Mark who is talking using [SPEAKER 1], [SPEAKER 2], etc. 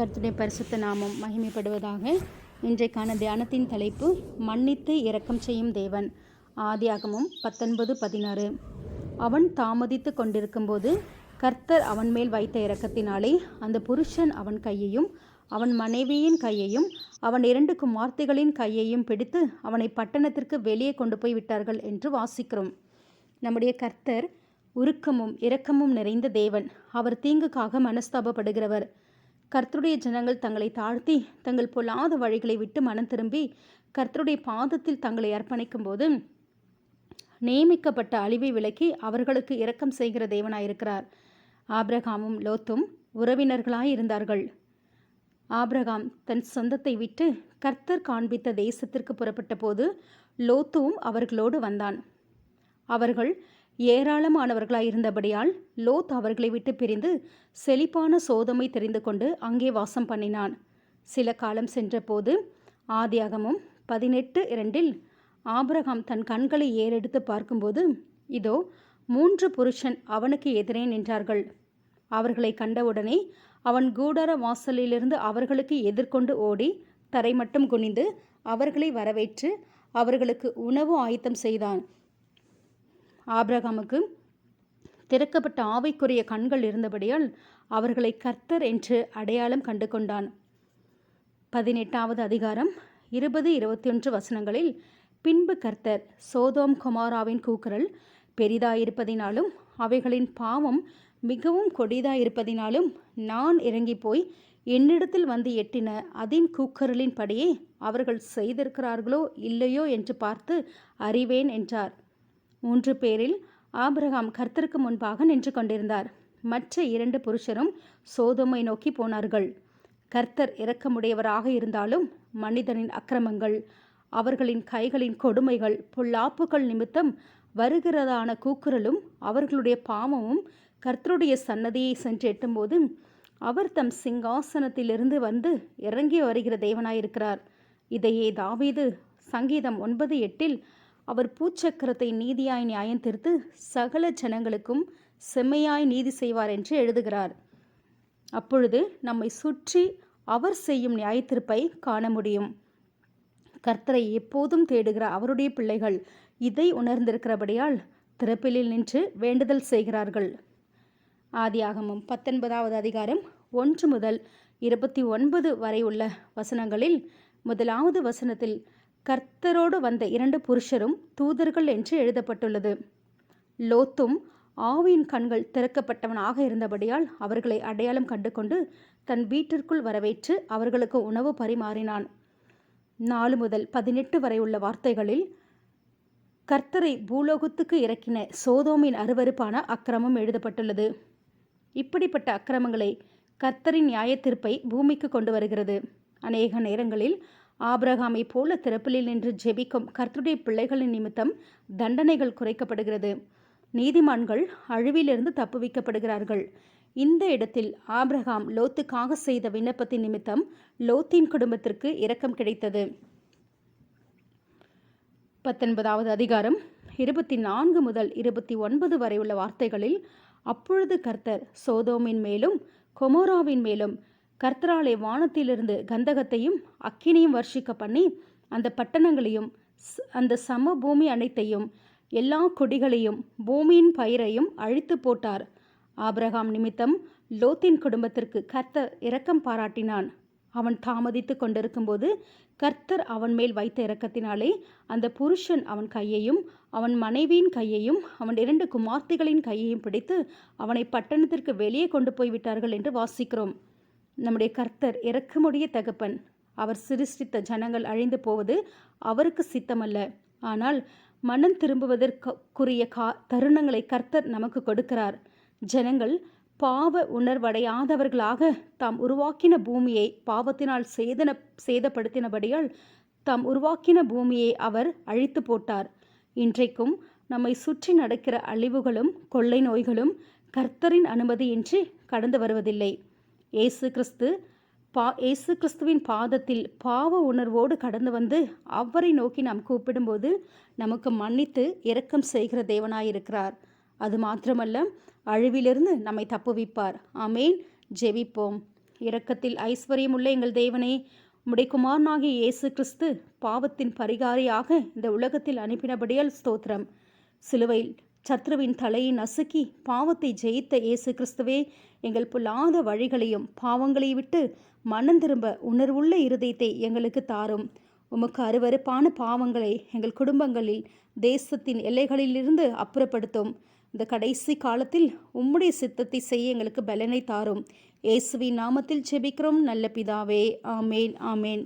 [SPEAKER 1] கர்த்தருடைய பரிசுத்த நாமம் மகிமைப்படுவதாக இன்றைக்கான தியானத்தின் தலைப்பு மன்னித்து இரக்கம் செய்யும் தேவன். ஆதியாகமும் பத்தொன்பது பதினாறு. அவன் தாமதித்து கொண்டிருக்கும்போது கர்த்தர் அவன் மேல் வைத்த இரக்கத்தினாலே அந்த புருஷன் அவன் கையையும் அவன் மனைவியின் கையையும் அவன் இரண்டு குமார்த்திகளின் கையையும் பிடித்து அவனை பட்டணத்திற்கு வெளியே கொண்டு போய் விட்டார்கள் என்று வாசிக்கிறோம். நம்முடைய கர்த்தர் உருக்கமும் இரக்கமும் நிறைந்த தேவன். அவர் தீங்குக்காக மனஸ்தாபப்படுகிறவர். கர்த்தருடைய ஜனங்கள் தங்களை தாழ்த்தி தங்கள் பொல்லாத வழிகளை விட்டு மனம் திரும்பி கர்த்தருடைய பாதத்தில் தங்களை அர்ப்பணிக்கும் போது நியமிக்கப்பட்ட அழிவை விலக்கி அவர்களுக்கு இரக்கம் செய்கிற தேவனாயிருக்கிறார். ஆப்ரகாமும் லோத்தும் உறவினர்களாய் இருந்தார்கள். தன் சொந்தத்தை விட்டு கர்த்தர் காண்பித்த தேசத்திற்கு புறப்பட்ட போது லோத்துவும் அவர்களோடு வந்தான். அவர்கள் ஏராளமானவர்களாய் இருந்தபடியால் லோத் அவர்களை விட்டு பிரிந்து செழிப்பான சோதமை தெரிந்து கொண்டு அங்கே வாசம் பண்ணினான். சில காலம் சென்றபோது ஆதியாகமும் பதினெட்டு இரண்டில் ஆபிரகாம் தன் கண்களை ஏறெடுத்து பார்க்கும்போது இதோ மூன்று புருஷன் அவனுக்கு எதிரே நின்றார்கள். அவர்களை கண்டவுடனே அவன் கூடார வாசலிலிருந்து அவர்களுக்கு எதிர்கொண்டு ஓடி தரை மட்டும் குனிந்து அவர்களை வரவேற்று அவர்களுக்கு உணவு ஆயத்தம் செய்தான். ஆபிரகாமுக்கு திறக்கப்பட்ட ஆவைக்குரிய கண்கள் இருந்தபடியால் அவர்களை கர்த்தர் என்று அடையாளம் கண்டு கொண்டான் பதினெட்டாவது அதிகாரம் இருபது இருபத்தி ஒன்று வசனங்களில் பின்பு கர்த்தர் சோதோம் குமாராவின் கூக்குரல் பெரிதாயிருப்பதினாலும் அவைகளின் பாவம் மிகவும் கொடிதாயிருப்பதினாலும் நான் இறங்கி போய் என்னிடத்தில் வந்து எட்டின அதின் கூக்குரலின்படியே அவர்கள் செய்திருக்கிறார்களோ இல்லையோ என்று பார்த்து அறிவேன் என்றார். மூன்று பேரில் ஆபிரகாம் கர்த்தருக்கு முன்பாக நின்று கொண்டிருந்தார். மற்ற இரண்டு புருஷரும் சோதோமை நோக்கி போனார்கள். கர்த்தர் இரக்கமுடையவராக இருந்தாலும் மனிதனின் அக்கிரமங்கள் அவர்களின் கைகளின் கொடுமைகள் பொல்லாப்புகள் நிமித்தம் வருகிறதான கூக்குரலும் அவர்களுடைய பாவமும் கர்த்தருடைய சன்னதியை சென்று எட்டும்போது அவர் தம் சிங்காசனத்திலிருந்து வந்து இறங்கி வருகிற தேவனாயிருக்கிறார். இதையே தாவீது சங்கீதம் ஒன்பது எட்டில் அவர் பூச்சக்கரத்தை நீதியாய் நியாயம் தீர்த்து சகல ஜனங்களுக்கும் செம்மையாய் நீதி செய்வார் என்று எழுதுகிறார். அப்பொழுது நம்மை சுற்றி அவர் செய்யும் நியாயத்திருப்பை காண முடியும். கர்த்தரை எப்போதும் தேடுகிற அவருடைய பிள்ளைகள் இதை உணர்ந்திருக்கிறபடியால் திறப்பிலில் நின்று வேண்டுதல் செய்கிறார்கள். ஆதியாகமும் பத்தொன்பதாவது அதிகாரம் ஒன்று முதல் இருபத்தி ஒன்பது வரை உள்ள வசனங்களில் முதலாவது வசனத்தில் கர்த்தரோடு வந்த இரண்டு புருஷரும் தூதர்கள் என்று எழுதப்பட்டுள்ளது. லோத்தும் ஆவியின் கண்கள் திறக்கப்பட்டவனாக இருந்தபடியால் அவர்களை அடையாளம் கண்டுகொண்டு தன் வீட்டிற்குள் வரவேற்று அவர்களுக்கு உணவு பரிமாறினான். நாலு முதல் பதினெட்டு வரை உள்ள வார்த்தைகளில் கர்த்தரை பூலோகத்துக்கு இறக்கின சோதோமின் அருவருப்பான அக்கிரமம் எழுதப்பட்டுள்ளது. இப்படிப்பட்ட அக்கிரமங்களை கர்த்தரின் நியாயத்தீர்ப்பை பூமிக்கு கொண்டு வருகிறது. அநேக நேரங்களில் ஆபிரகாமை போல திறப்பிலில் நின்று ஜெபிக்கும் கர்த்தருடைய பிள்ளைகளின் நிமித்தம் தண்டனைகள் குறைக்கப்படுகிறது. நீதிமான்கள் அழிவிலிருந்து தப்புவிக்கப்படுகிறார்கள். இந்த இடத்தில் ஆபிரகாம் லோத்துக்காக செய்த விண்ணப்பத்தின் நிமித்தம் லோத்தின் குடும்பத்திற்கு இரக்கம் கிடைத்தது. பத்தொன்பதாவது அதிகாரம் இருபத்தி நான்கு முதல் இருபத்தி ஒன்பது வரை உள்ள வார்த்தைகளில் அப்பொழுது கர்த்தர் சோதோமின் மேலும் கொமோராவின் மேலும் கர்த்தராலே வானத்திலிருந்து கந்தகத்தையும் அக்கினியும் வர்ஷிக்க பண்ணி அந்த பட்டணங்களையும் அந்த சம பூமி அனைத்தையும் எல்லா கொடிகளையும் பூமியின் பயிரையும் அழித்து போட்டார். ஆபிரகாம் நிமித்தம் லோத்தின் குடும்பத்திற்கு கர்த்தர் இரக்கம் பாராட்டினான். அவன் தாமதித்து கொண்டிருக்கும்போது கர்த்தர் அவன் மேல் வைத்த இரக்கத்தினாலே அந்த புருஷன் அவன் கையையும் அவன் மனைவியின் கையையும் அவன் இரண்டு குமார்த்திகளின் கையையும் பிடித்து அவனை பட்டணத்திற்கு வெளியே கொண்டு போய் விட்டார்கள் என்று வாசிக்கிறோம். நம்முடைய கர்த்தர் இறக்கமுடைய தகப்பன். அவர் சிருஷ்டித்த ஜனங்கள் அழிந்து போவது அவருக்கு சித்தமல்ல. ஆனால் மனம் திரும்புவதற்குரிய கா தருணங்களை கர்த்தர் நமக்கு கொடுக்கிறார். ஜனங்கள் பாவ உணர்வடையாதவர்களாக தாம் உருவாக்கின பூமியை பாவத்தினால் சேதன சேதப்படுத்தினபடியால் தாம் உருவாக்கின பூமியை அவர் அழித்து போட்டார். இன்றைக்கும் நம்மை சுற்றி நடக்கிற அழிவுகளும் கொள்ளை நோய்களும் கர்த்தரின் அனுமதியின்றி கடந்து வருவதில்லை. இயேசு கிறிஸ்து பா இயேசு கிறிஸ்துவின் பாதத்தில் பாவ உணர்வோடு கடந்து வந்து அவரை நோக்கி நாம் கூப்பிடும்போது நமக்கு மன்னித்து இரக்கம் செய்கிற தேவனாயிருக்கிறார். அது மாத்திரமல்ல அழிவிலிருந்து நம்மை தப்புவிப்பார். ஆமேன். ஜெபிப்போம். இரக்கத்தில் ஐஸ்வர்யமுள்ள எங்கள் தேவனே உம்முடைய குமாரனாகிய இயேசு கிறிஸ்து பாவத்தின் பரிகாரியாக இந்த உலகத்தில் அனுப்பினபடியால் ஸ்தோத்திரம். சிலுவையில் சத்ருவின் தலையை நசுக்கி பாவத்தை ஜெயித்த இயேசு கிறிஸ்துவே எங்கள் புல்லாத வழிகளையும் பாவங்களை விட்டு மனம் திரும்ப உணர்வுள்ள இருதயத்தை எங்களுக்கு தாரும். உமக்கு அருவருப்பான பாவங்களை எங்கள் குடும்பங்களில் தேசத்தின் எல்லைகளிலிருந்து அப்புறப்படுத்தும். இந்த கடைசி காலத்தில் உம்முடைய சித்தத்தை செய்ய எங்களுக்கு பலனை தாரும். இயேசுவின் நாமத்தில் செபிக்கிறோம் நல்ல பிதாவே ஆமேன் ஆமேன்.